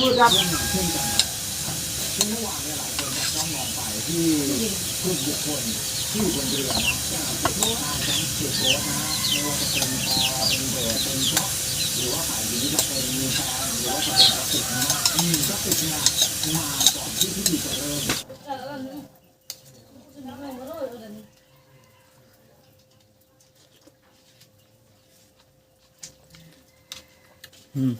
มือดับเช่นกันซึ่งเมื่อวานเนี่ยหลายคนต้องมองไปที่ทุกบุคคลที่อยู่บนเรือนะทั้งเสียโบ๊ทนะไม่ว่าจะเป็นปอเป็นเบิร์เป็นจ๊อกหรือว่าฝ่ายหญิงจะเป็นแฟนหรือว่าจะเป็นกระติกนะอืมกระติกเนี่ยมาก่อนที่พิธีจะเริ่มอืม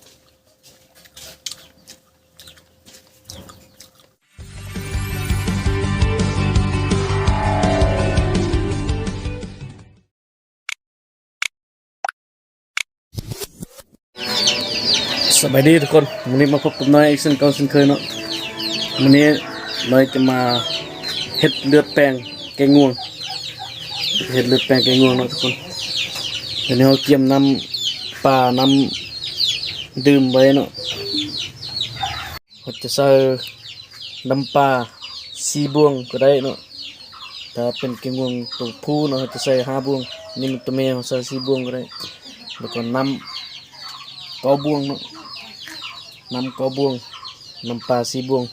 สบายดีทุกคนวันนี้มาพบกับน้อยอีกเช่นเก่าเช่นเคยเนาะวันนี้น้อยจะมาเฮ็ดเลือดแปลงแกงง่วงเฮ็ดเลือดแปลงแกงง่วงเนาะทุกคนเดี๋ยวนี้เราเกี่ยมน้ำปลาน้ำดื่มไว้เนาะเราจะใส่น้ำปลาสีบวงก็ได้เนาะถ้าเป็นแกงง่วงตัวผู้เนาะเราจะใส่ห้าบวงนี่มันตัวเมียเราใส่สีบวงก็ได้แล้วก็น้ำกอบวงเน้ำกอบวง น้ำปลาสีบวง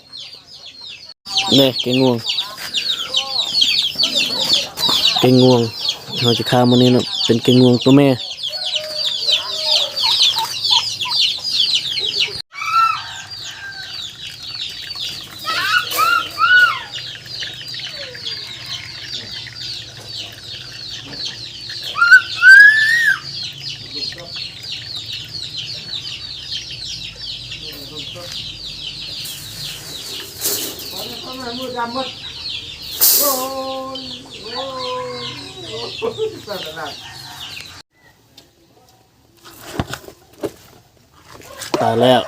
เนี่ยแกงงวงแกงงวงเราจะข้ามมันนี่นะเป็นแกงงวงตัวแม่ มือดับหมดโอ้ ยโอ้ยสั่นละตายแล้ว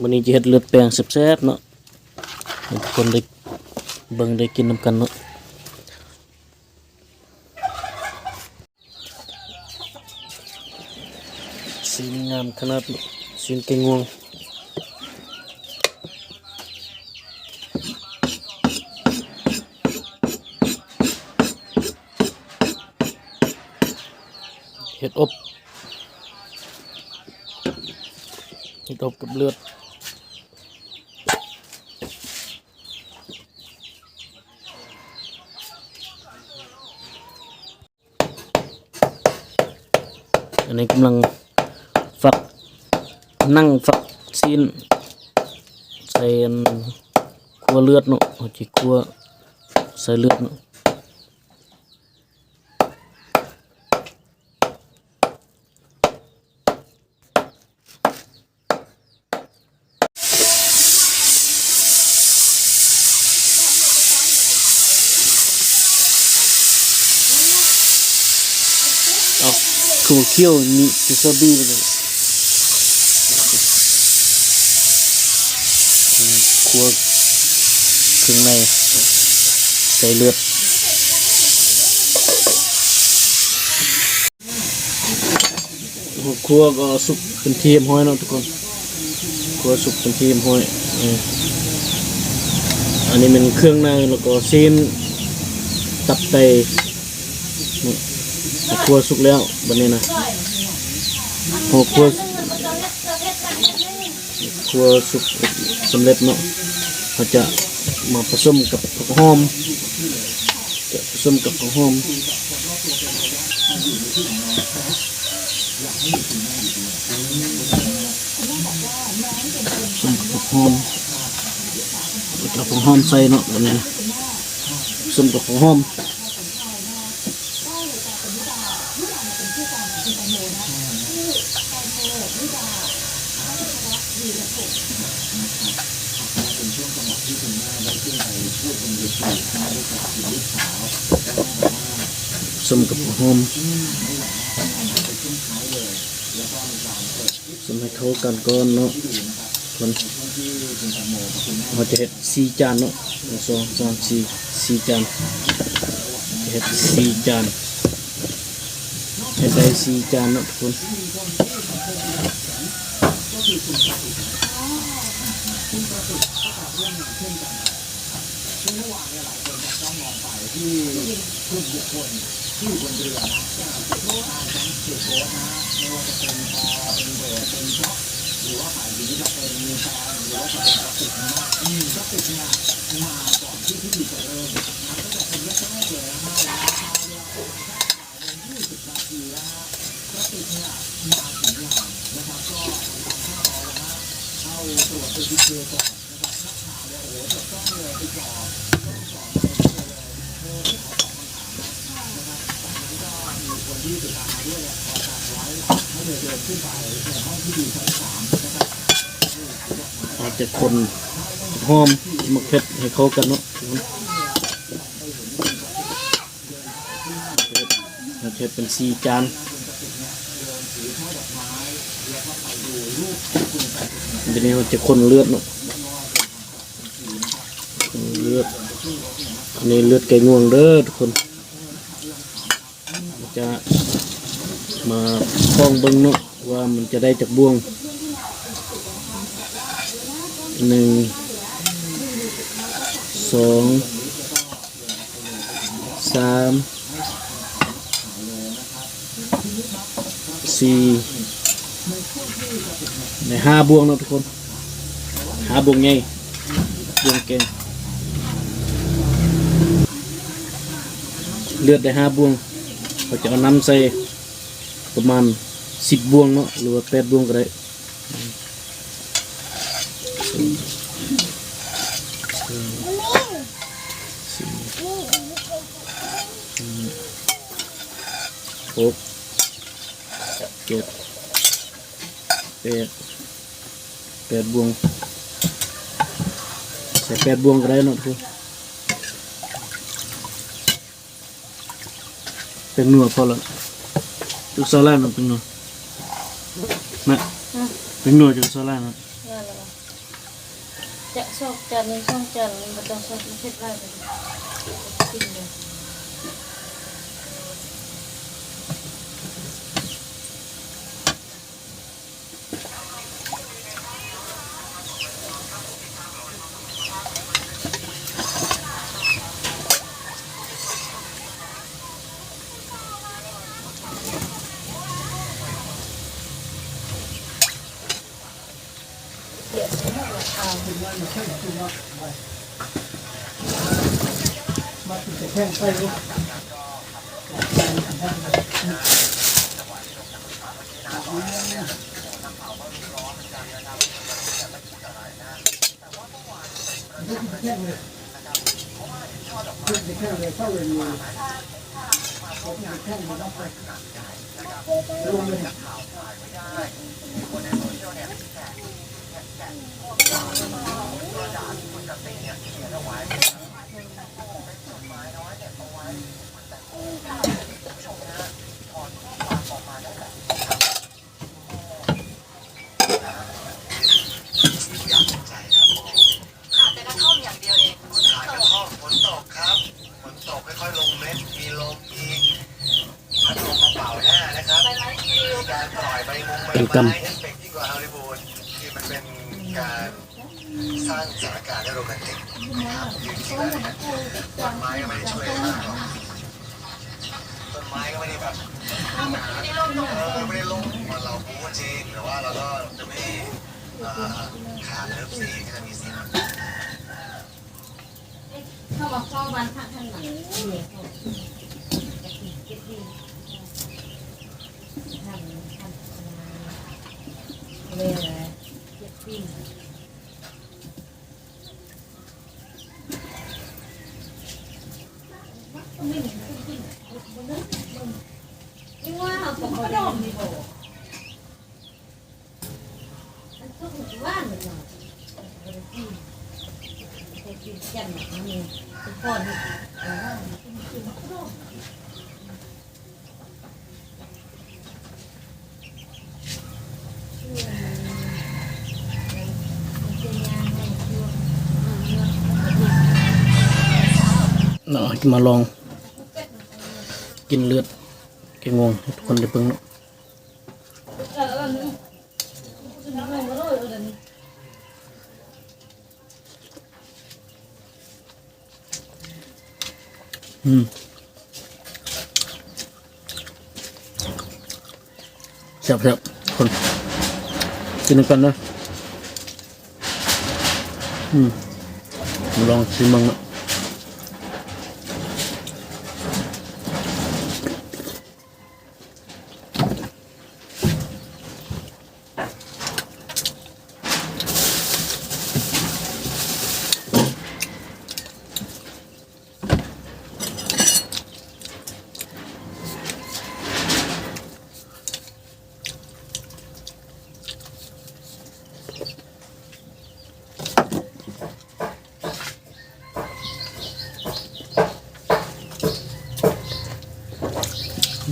วันนี้จะเฮ็ดเลือดแปลงแซ่บๆเนาะทุกคนได้เบิ่งได้กินน้ำกันเนาะสีงามขนาดสี เก่งงวงเห็ดอบเห็ดอบกับเลือดอันนี้กำลัง นั่งฝักซีนใส่อันคั่วเลือดเนาะเอาจิ คั่วเลือดเนาะเอาคือเคี่ยวนี่จะซาบีเลยคั่วเครื่องในใส่เลือดคั่วก็สุกเป็นทีมห้อยเนาะทุกคนคั่วสุกเป็นทีมห้อยอันนี้เป็นเครื่องในแล้วก็ซีนตับไตคั่วสุกแล้วบัดนี้นะพอคั่ว ครัวสุกสำเร็จเนาะเขาจะมาผสมกับผักหอม จะผสมกับผักหอมผสมกับผักหอมแล้วก็ผักหอมใส่เนาะแบบนี้ผสมกับผักหอม สมกับหอมสมให้เข้ากันก่อนเนาะคนเราจะเห็ดสี่จานเนาะหนึ่งสองสามสี่สี่จานเห็ดสี่จานเห็ดได้สี่จานเนาะทุกคน ซึ่งเมื่อวานเนี่ยหลายคนต้อง จ้องมองไปที่ กลุ่มบุคคลที่อยู่บนเรือนะทั้งเสียโบ๊ทนะไม่ว่าจะเป็นปอเป็นเบิร์เป็นจ๊อหรือว่าฝ่ายหญิงจะเป็นแฟนหรือว่าจะเป็นกระติกนะมกระติกเนี่ยมาก่อนที่พิธีจะเริ่มนะตั้งแต่เป็นแรกๆเลยนะฮะแล้วพอเวลาประมาณสักบ่ายโมงยี่สิบนาทีนะฮะกระติกเนี่ยมาถึงงานนะครับก็ทำตามขั้นตอนนะฮะเข้าตรวจ ATK ก่อนนะครับนักข่าวเนี่ยโอ้โหจับจ้องเลยไปจอต้องจ่อมาเลยเธอที่ขอตอบคำถามนะนะครับจากนั้นก็มีคน ที่ติดตามมาด้วยเนี่ยขอตามไว้ให้เธอเดินขึ้นไปในห้องที่ดีชั้นสามนะครับอาจจะคนหอมมกเผ็ดให้เขากันเนาะเราเผ็ดเป็นสีจานทีนี้เราจะคนเลือดเนาะเลือดอันนี้เลือดไก่งวงเด้อทุกคนจะ มาฟ้องเบิ้งเนาะว่ามันจะได้จากบ่วงหนึ่งสองสามสี่ในห้าบวงเนาะทุกคนห้าบวงไงบวงเก่งเลือดได้ห้าบวงเราจะเอาน้ำใส่ ประมาณสิบบวงเนาะหรือว่าแปดบวงก็ได้หกเจ็ดแปดแปดบวงใส่แปดบวงก็ได้เนาะทุกเป็นหนัวพอแล้ว จุกซาล่าเนะเป็นหนัวนะเป็นหนัวจุกซาล่านะนั่นแหละจะชอบจานหนึงช่องจานหนึงบ่ต้องชอบเช็ดได้เลยกิ แขาดแต่กระท่อมอย่างเดียวเองฝนต ขายก ก ระท่อมฝนตกครับ ฝนตกไม่ค่อยลงเม็ด มีลม มีพัดลมมาเป่าหน้านะครับ ใบไม้ปลิว มีการปล่อยใบมงใบ เป็นกรรม ไม้เอฟเฟกต์ยิ่งกว่าฮอลลีวูดคือมั เป็นการมสร้างสถานการณ์ให้โรแมนติกนะครับคือจริงๆแล้วเนี่ยต้นไม้ก็ไม่ได้ช่วยมากหรอกต้นไม้ก็ไม่ได้แบบเออไม่ได้ลงมาเราพูดจริงแต่ว่าเราก็จะไม่ขาดเลิฟซีก็จะมีซีนเข้ามาเข้าบ้านพักข้างหลังนี่เขาเก็บดีทำทำ เลยอะไรเก็บดีนี่ว่าเราปกติมีโบมันก็ถูกว่าเหมือนกันเก็บดีเก็บดีจันทร์นี่ทุกคนเออคือมันก็เนาะ มาลอง กินเลือดแกงวงให้ทุกคนได้เบิ่งเนาะอืมแซ่บแซ่บคนกินกันนะอืมมาลองชิมมังนะ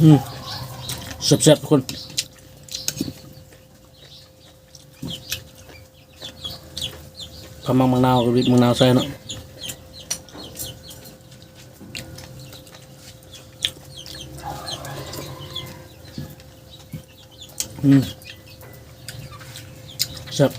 อืมแซ่บแซ่บทุกคนพมังมะนาวกับวิตมะนาวใส่เนาะอืมแซ่บ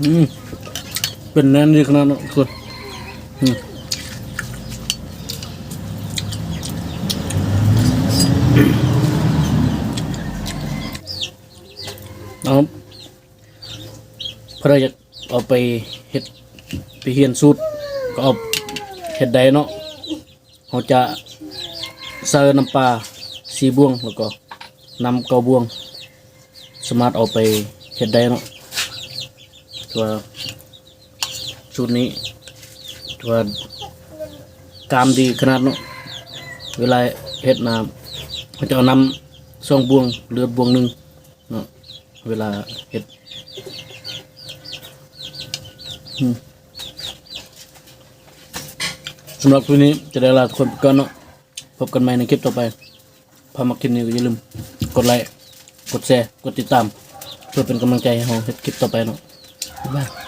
อืมเป็นแน่นดีขนาดนั้นทุกคนอืมเอาเพราะอยากเอาไปเฮ็ดไปเฮียนสูตรก็เอาเฮ็ดได้เนาะเขาจะเสิร์น้ำปลาสีบ่วงแล้วก็น้ำเกาบวง สามารถเอาไปเฮ็ดได้เนาะ ตัวชุดนี้ตัวกามดีขนาดนาะเวลาเฮ็ดน้ำเขาจะเอาน้ำสองบวงเลือดบวงหนึ่งเนาะเวลาเฮ็ดสำหรับคลิปนี้จะได้ลาทุกคนไปก่อนเนาะพบกันใหม่ในคลิปต่อไปพามาคลิปนี้ก็อย่าลืมกดไลค์กดแชร์กดติดตาม เพื่อเป็นกำลังใจให้เราเฮ็ดคลิปต่อไปเนาะ बाय।